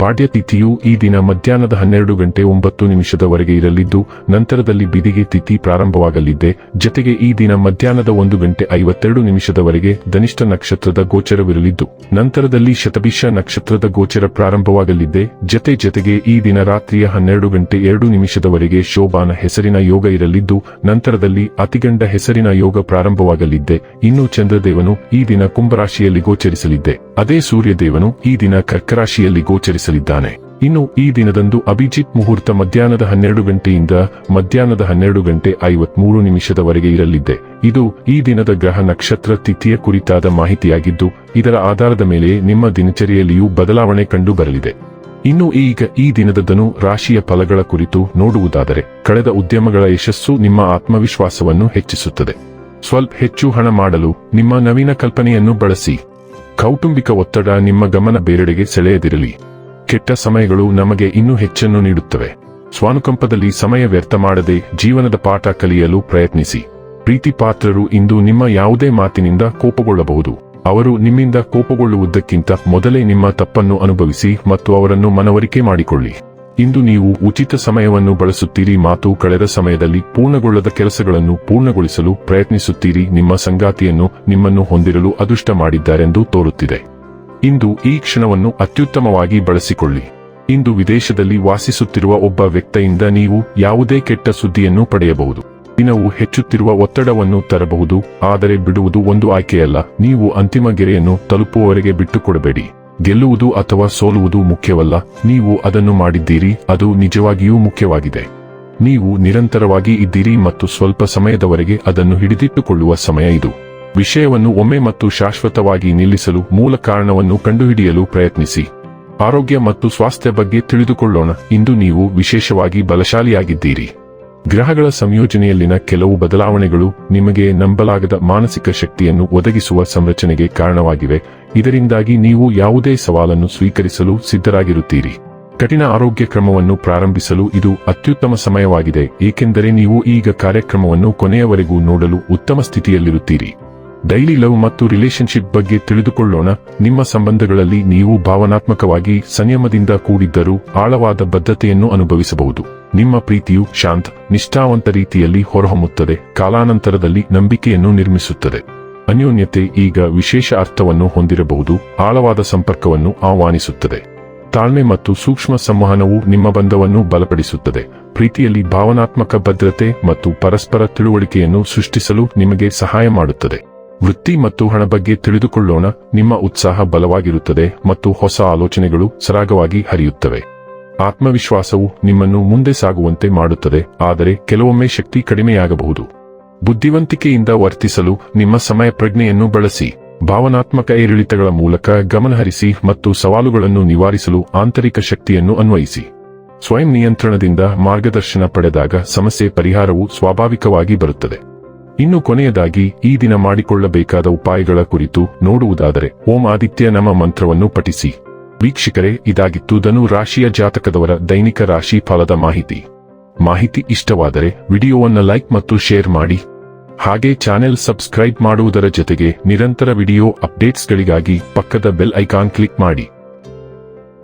ಪಾಡ್ಯ ತಿಥಿಯು ಈ ದಿನ ಮಧ್ಯಾಹ್ನದ ಹನ್ನೆರಡು ಗಂಟೆ ಒಂಬತ್ತು ನಿಮಿಷದವರೆಗೆ ಇರಲಿದ್ದು, ನಂತರದಲ್ಲಿ ಬಿದಿಗೆ ತಿಥಿ ಪ್ರಾರಂಭವಾಗಲಿದೆ ಜತೆಗೆ ಈ ದಿನ ಮಧ್ಯಾಹ್ನದ ಒಂದು ಗಂಟೆ ಐವತ್ತೆರಡು ನಿಮಿಷದವರೆಗೆ ಧನಿಷ್ಠ ನಕ್ಷತ್ರದ ಗೋಚರವಿರಲಿದ್ದು, ನಂತರದಲ್ಲಿ ಶತಭಿಷ ನಕ್ಷತ್ರದ ಗೋಚರ ಪ್ರಾರಂಭವಾಗಲಿದೆ ಜತೆ ಜತೆಗೆ ಈ ದಿನ ರಾತ್ರಿಯ ಹನ್ನೆರಡು ಗಂಟೆ ಎರಡು ನಿಮಿಷದವರೆಗೆ ಶೋಭಾನ ಹೆಸರಿನ ಯೋಗ ಇರಲಿದ್ದು, ನಂತರದಲ್ಲಿ ಅತಿಗಂಡ ಹೆಸರಿನ ಯೋಗ ಪ್ರಾರಂಭವಾಗಲಿದೆ ಇನ್ನು ಚಂದ್ರದೇವನು ಈ ದಿನ ಕುಂಭರಾಶಿಯಲ್ಲಿ ಗೋಚರಿಸಲಿದ್ದೆ. ಅದೇ ಸೂರ್ಯದೇವನು ಈ ದಿನ ಕರ್ಕರಾಶಿಯಲ್ಲಿ ಗೋಚರಿಸಲಿದ್ದಾನೆ ಇನ್ನು ಈ ದಿನದಂದು ಅಭಿಜಿತ್ ಮುಹೂರ್ತ ಮಧ್ಯಾಹ್ನದ ಹನ್ನೆರಡು ಗಂಟೆಯಿಂದ ಮಧ್ಯಾಹ್ನದ ಹನ್ನೆರಡು ಗಂಟೆ ಐವತ್ಮೂರು ನಿಮಿಷದವರೆಗೆ ಇರಲಿದೆ. ಇದು ಈ ದಿನದ ಗ್ರಹ ನಕ್ಷತ್ರ ತಿಥಿಯ ಕುರಿತಾದ ಮಾಹಿತಿಯಾಗಿದ್ದು, ಇದರ ಆಧಾರದ ಮೇಲೆ ನಿಮ್ಮ ದಿನಚರಿಯಲ್ಲಿಯೂ ಬದಲಾವಣೆ ಕಂಡು ಬರಲಿದೆ. ಇನ್ನು ಈಗ ಈ ದಿನದ ಧನು ರಾಶಿಯ ಫಲಗಳ ಕುರಿತು ನೋಡುವುದಾದರೆ, ಕಳೆದ ಉದ್ಯಮಗಳ ಯಶಸ್ಸು ನಿಮ್ಮ ಆತ್ಮವಿಶ್ವಾಸವನ್ನು ಹೆಚ್ಚಿಸುತ್ತದೆ. ಸ್ವಲ್ಪ ಹೆಚ್ಚು ಹಣ ಮಾಡಲು ನಿಮ್ಮ ನವೀನ ಕಲ್ಪನೆಯನ್ನು ಬಳಸಿ. ಕೌಟುಂಬಿಕ ಒತ್ತಡ ನಿಮ್ಮ ಗಮನ ಬೇರೆಡೆಗೆ ಸೆಳೆಯದಿರಲಿ. ಕೆಟ್ಟ ಸಮಯಗಳು ನಮಗೆ ಇನ್ನೂ ಹೆಚ್ಚನ್ನು ನೀಡುತ್ತವೆ. ಸ್ವಾನುಕಂಪದಲ್ಲಿ ಸಮಯ ವ್ಯರ್ಥ ಮಾಡದೆ ಜೀವನದ ಪಾಠ ಕಲಿಯಲು ಪ್ರಯತ್ನಿಸಿ. ಪ್ರೀತಿ ಪಾತ್ರರು ಇಂದು ನಿಮ್ಮ ಯಾವುದೇ ಮಾತಿನಿಂದ ಕೋಪಗೊಳ್ಳಬಹುದು. ಅವರು ನಿಮ್ಮಿಂದ ಕೋಪಗೊಳ್ಳುವುದಕ್ಕಿಂತ ಮೊದಲೇ ನಿಮ್ಮ ತಪ್ಪನ್ನು ಅನುಭವಿಸಿ ಮತ್ತು ಅವರನ್ನು ಮನವರಿಕೆ ಮಾಡಿಕೊಳ್ಳಿ. ಇಂದು ನೀವು ಉಚಿತ ಸಮಯವನ್ನು ಬಳಸುತ್ತೀರಿ, ಮಾತು ಕಳೆದ ಸಮಯದಲ್ಲಿ ಪೂರ್ಣಗೊಳ್ಳದ ಕೆಲಸಗಳನ್ನು ಪೂರ್ಣಗೊಳಿಸಲು ಪ್ರಯತ್ನಿಸುತ್ತೀರಿ, ನಿಮ್ಮ ಸಂಗಾತಿಯನ್ನು ನಿಮ್ಮನ್ನು ಹೊಂದಿರಲು ಅದೃಷ್ಟ ಮಾಡಿದ್ದಾರೆಂದು ತೋರುತ್ತಿದೆ. ಇಂದು ಈ ಕ್ಷಣವನ್ನು ಅತ್ಯುತ್ತಮವಾಗಿ ಬಳಸಿಕೊಳ್ಳಿ. ಇಂದು ವಿದೇಶದಲ್ಲಿ ವಾಸಿಸುತ್ತಿರುವ ಒಬ್ಬ ವ್ಯಕ್ತಿಯಿಂದ ನೀವು ಯಾವುದೇ ಕೆಟ್ಟ ಸುದ್ದಿಯನ್ನು ಪಡೆಯಬಹುದು. ದಿನವು ಹೆಚ್ಚುತ್ತಿರುವ ಒತ್ತಡವನ್ನು ತರಬಹುದು, ಆದರೆ ಬಿಡುವುದು ಒಂದು ಆಯ್ಕೆಯಲ್ಲ. ನೀವು ಅಂತಿಮ ಗೆರೆಯನ್ನು ತಲುಪುವವರೆಗೆ ಬಿಟ್ಟುಕೊಡಬೇಡಿ. ಗೆಲ್ಲುವುದು ಅಥವಾ ಸೋಲುವುದು ಮುಖ್ಯವಲ್ಲ. ನೀವು ಅದನ್ನು ಮಾಡಿದ್ದೀರಿ, ಅದು ನಿಜವಾಗಿಯೂ ಮುಖ್ಯವಾಗಿದೆ. ನೀವು ನಿರಂತರವಾಗಿ ಇದ್ದೀರಿ ಮತ್ತು ಸ್ವಲ್ಪ ಸಮಯದವರೆಗೆ ಅದನ್ನು ಹಿಡಿದಿಟ್ಟುಕೊಳ್ಳುವ ಸಮಯ ಇದು. ವಿಷಯವನ್ನು ಒಮ್ಮೆ ಮತ್ತು ಶಾಶ್ವತವಾಗಿ ನಿಲ್ಲಿಸಲು ಮೂಲ ಕಾರಣವನ್ನು ಕಂಡುಹಿಡಿಯಲು ಪ್ರಯತ್ನಿಸಿ. ಆರೋಗ್ಯ ಮತ್ತು ಸ್ವಾಸ್ಥ್ಯ ಬಗ್ಗೆ ತಿಳಿದುಕೊಳ್ಳೋಣ. ಇಂದು ನೀವು ವಿಶೇಷವಾಗಿ ಬಲಶಾಲಿಯಾಗಿದ್ದೀರಿ. ಗ್ರಹಗಳ ಸಂಯೋಜನೆಯಲ್ಲಿನ ಕೆಲವು ಬದಲಾವಣೆಗಳು ನಿಮಗೆ ನಂಬಲಾಗದ ಮಾನಸಿಕ ಶಕ್ತಿಯನ್ನು ಒದಗಿಸುವ ಸಂರಚನೆಗೆ ಕಾರಣವಾಗಿವೆ. ಇದರಿಂದಾಗಿ ನೀವು ಯಾವುದೇ ಸವಾಲನ್ನು ಸ್ವೀಕರಿಸಲು ಸಿದ್ಧರಾಗಿರುತ್ತೀರಿ. ಕಠಿಣ ಆರೋಗ್ಯ ಕ್ರಮವನ್ನು ಪ್ರಾರಂಭಿಸಲು ಇದು ಅತ್ಯುತ್ತಮ ಸಮಯವಾಗಿದೆ, ಏಕೆಂದರೆ ನೀವು ಈಗ ಕಾರ್ಯಕ್ರಮವನ್ನು ಕೊನೆಯವರೆಗೂ ನೋಡಲು ಉತ್ತಮ ಸ್ಥಿತಿಯಲ್ಲಿರುತ್ತೀರಿ. ಡೈಲಿ ಲವ್ ಮತ್ತು ರಿಲೇಶನ್ಶಿಪ್ ಬಗ್ಗೆ ತಿಳಿದುಕೊಳ್ಳೋಣ. ನಿಮ್ಮ ಸಂಬಂಧಗಳಲ್ಲಿ ನೀವು ಭಾವನಾತ್ಮಕವಾಗಿ ಸಂಯಮದಿಂದ ಕೂಡಿದ್ದರೂ ಆಳವಾದ ಬದ್ಧತೆಯನ್ನು ಅನುಭವಿಸಬಹುದು. ನಿಮ್ಮ ಪ್ರೀತಿಯು ಶಾಂತ, ನಿಷ್ಠಾವಂತ ರೀತಿಯಲ್ಲಿ ಹೊರಹೊಮ್ಮುತ್ತದೆ. ಕಾಲಾನಂತರದಲ್ಲಿ ನಂಬಿಕೆಯನ್ನು ನಿರ್ಮಿಸುತ್ತದೆ. ಅನ್ಯೋನ್ಯತೆ ಈಗ ವಿಶೇಷ ಅರ್ಥವನ್ನು ಹೊಂದಿರಬಹುದು. ಆಳವಾದ ಸಂಪರ್ಕವನ್ನು ಆಹ್ವಾನಿಸುತ್ತದೆ. ತಾಳ್ಮೆ ಮತ್ತು ಸೂಕ್ಷ್ಮ ಸಂವಹನವು ನಿಮ್ಮ ಬಂಧವನ್ನು ಬಲಪಡಿಸುತ್ತದೆ. ಪ್ರೀತಿಯಲ್ಲಿ ಭಾವನಾತ್ಮಕ ಭದ್ರತೆ ಮತ್ತು ಪರಸ್ಪರ ತಿಳುವಳಿಕೆಯನ್ನು ಸೃಷ್ಟಿಸಲು ನಿಮಗೆ ಸಹಾಯ ಮಾಡುತ್ತದೆ. ವೃತ್ತಿ ಮತ್ತು ಹಣ ಬಗ್ಗೆ ತಿಳಿದುಕೊಳ್ಳೋಣ. ನಿಮ್ಮ ಉತ್ಸಾಹ ಬಲವಾಗಿರುತ್ತದೆ ಮತ್ತು ಹೊಸ ಆಲೋಚನೆಗಳು ಸರಾಗವಾಗಿ ಹರಿಯುತ್ತವೆ. ಆತ್ಮವಿಶ್ವಾಸವು ನಿಮ್ಮನ್ನು ಮುಂದೆ ಸಾಗುವಂತೆ ಮಾಡುತ್ತದೆ, ಆದರೆ ಕೆಲವೊಮ್ಮೆ ಶಕ್ತಿ ಕಡಿಮೆಯಾಗಬಹುದು. ಬುದ್ಧಿವಂತಿಕೆಯಿಂದ ವರ್ತಿಸಲು ನಿಮ್ಮ ಸಮಯ ಪ್ರಜ್ಞೆಯನ್ನು ಬಳಸಿ. ಭಾವನಾತ್ಮಕ ಏರಿಳಿತಗಳ ಮೂಲಕ ಗಮನಹರಿಸಿ ಮತ್ತು ಸವಾಲುಗಳನ್ನು ನಿವಾರಿಸಲು ಆಂತರಿಕ ಶಕ್ತಿಯನ್ನು ಅನ್ವಯಿಸಿ. ಸ್ವಯಂ ನಿಯಂತ್ರಣದಿಂದ ಮಾರ್ಗದರ್ಶನ ಪಡೆದಾಗ ಸಮಸ್ಯೆ ಪರಿಹಾರವು ಸ್ವಾಭಾವಿಕವಾಗಿ ಬರುತ್ತದೆ. ಇನ್ನು ಕೊನೆಯದಾಗಿ, ಈ ದಿನ ಮಾಡಿಕೊಳ್ಳಬೇಕಾದ ಉಪಾಯಗಳ ಕುರಿತು ನೋಡುವುದಾದರೆ, ಓಂ ಆದಿತ್ಯ ನಮ ಮಂತ್ರವನ್ನು ಪಠಿಸಿ. ವೀಕ್ಷಕರೇ, ಇದಾಗಿತ್ತು ಧನು ರಾಶಿಯ ಜಾತಕದವರ ದೈನಿಕ ರಾಶಿ ಫಲದ ಮಾಹಿತಿ. ಮಾಹಿತಿ ಇಷ್ಟವಾದರೆ, ವಿಡಿಯೋವನ್ನು ಲೈಕ್ ಮತ್ತು ಶೇರ್ ಮಾಡಿ. ಹಾಗೆ ಚಾನೆಲ್ ಸಬ್ಸ್ಕ್ರೈಬ್ ಮಾಡುವುದರ ಜೊತೆಗೆ ನಿರಂತರ ವಿಡಿಯೋ ಅಪ್ಡೇಟ್ಸ್ಗಳಿಗಾಗಿ ಪಕ್ಕದ ಬೆಲ್ ಐಕಾನ್ ಕ್ಲಿಕ್ ಮಾಡಿ.